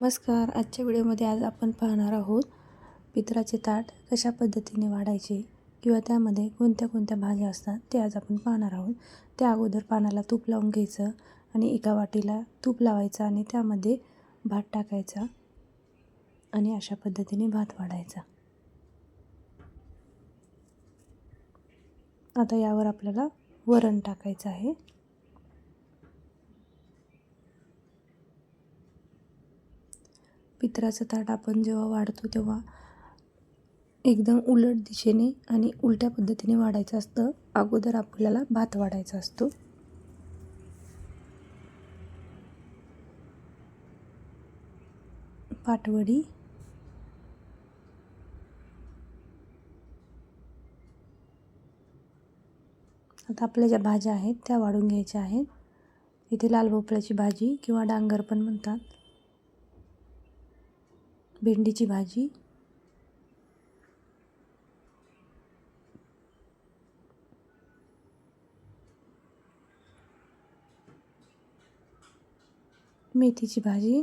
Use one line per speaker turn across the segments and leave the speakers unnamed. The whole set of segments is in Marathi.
नमस्कार. आजच्या व्हिडिओमध्ये आज आपण पाहणार आहोत पित्राचे ताट कशा पद्धतीने वाढायचे किंवा त्यामध्ये कोणत्या कोणत्या भाज्या असतात ते आज आपण पाहणार आहोत. त्या अगोदर पानाला तूप लावून घ्यायचं आणि एका वाटीला तूप लावायचं आणि त्यामध्ये भात टाकायचा आणि अशा पद्धतीने भात वाढायचा. आता यावर आपल्याला वरण टाकायचं आहे. पित्राचं ताट आपण जेव्हा वाढतो तेव्हा एकदम उलट दिशेने आणि उलट्या पद्धतीने वाढायचं असतं. अगोदर आपल्याला भात वाढायचा असतो. पाटवडी. आता आपल्या ज्या भाज्या आहेत त्या वाढून घ्यायच्या आहेत. इथे लाल भोपळ्याची भाजी किंवा डांगर पण म्हणतात. भेंडीची भाजी. मेथीची भाजी.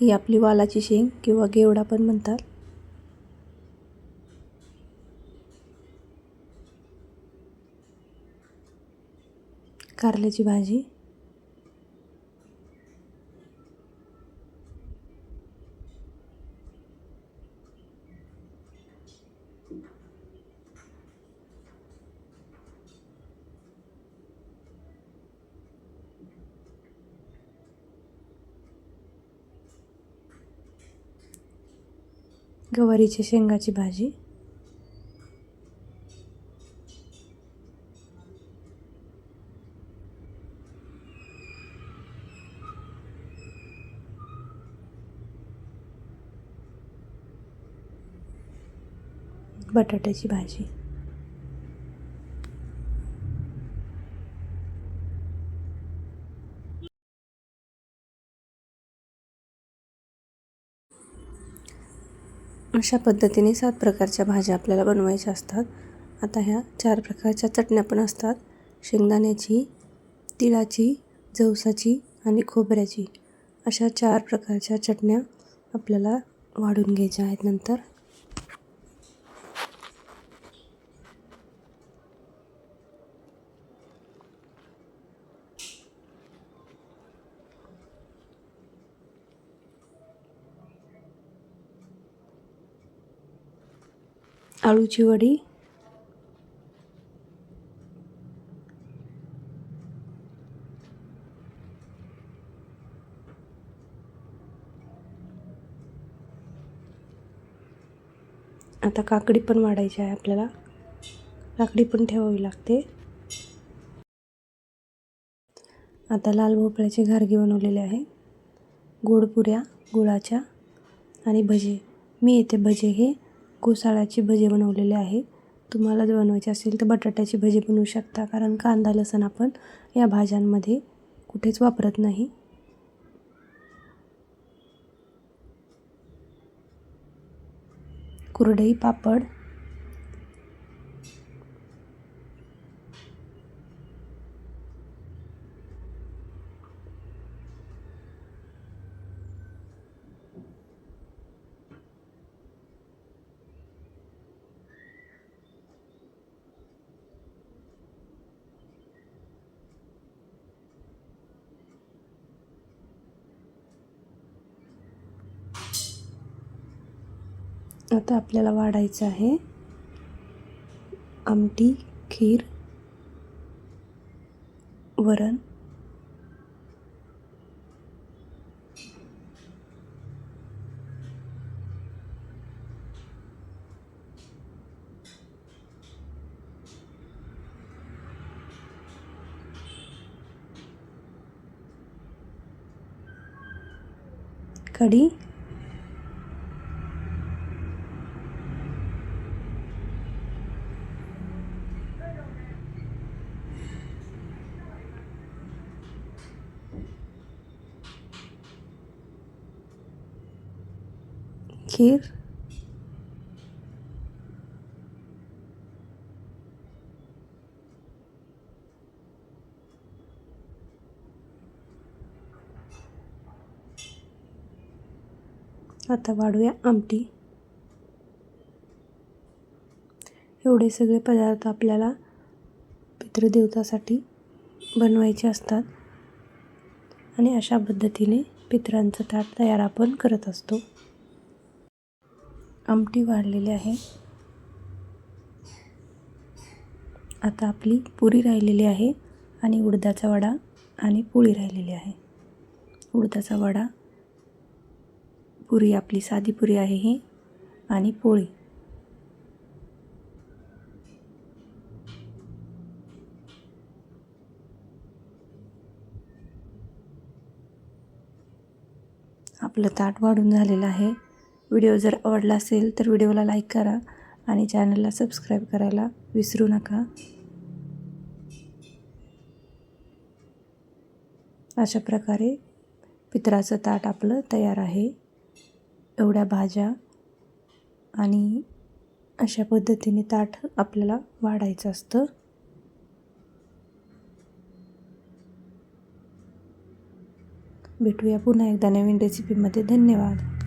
ही आपली वालाची शेंग किंवा गेवडा पण म्हणतात. कारल्याची भाजी. गवारीच्या शेंगाची भाजी. बटाट्याची भाजी. अशा पद्धतीने सात प्रकारच्या भाज्या आपल्याला बनवायच्या असतात. आता ह्या चार प्रकारच्या चटण्या पण असतात. शेंगदाण्याची तिळाची जवसाची आणि खोबऱ्याची. अशा चार प्रकारच्या चटण्या आपल्याला वाढून घ्यायच्या आहेत नंतर. आळूची वडी. आता काकडी पण वाढायची आहे आपल्याला. काकडी पण ठेवावी लागते. आता लाल भोपळ्याचे घारगे बनवलेले आहे. गोडपुऱ्या गुळाच्या आणि भजे. मी येते भजे हे घोसाळ्याचे भजे बनवलेले आहे. तुम्हाला जर बनवायचे असेल तर बटाट्याची भजी बनवू शकता कारण कांदा लसण आपण या भाज्यांमध्ये कुठेच वापरत नाही. कुरडई पापड आता आपल्याला वाढायचं आहे. आमटी खीर वरण. कढी खीर आता वाढूया आमटी. एवढे सगळे पदार्थ आपल्याला पितृदेवतासाठी बनवायचे असतात. आणि अशा पद्धतीने पित्रांचं ताट तयार आपण करत असतो. आमटी वाढलेली आहे. आता आपली पुरी राहिलेली आहे आणि उडदाचा वडा आणि पोळी राहिलेली आहे. उडदाचा वडा पुरी आपली साधी पुरी आहे ही आणि पोळी. आपलं ताट वाढून झालेलं आहे. व्हिडिओ जर आवडला असेल तर व्हिडिओला लाईक करा आणि चॅनलला सबस्क्राईब करायला विसरू नका. अशा प्रकारे पित्राचं ताट आपलं तयार आहे. एवढ्या भाज्या आणि अशा पद्धतीने ताट आपल्याला वाढायचं असतं. भेटूया पुन्हा एकदा नवीन रेसिपीमध्ये धन्यवाद.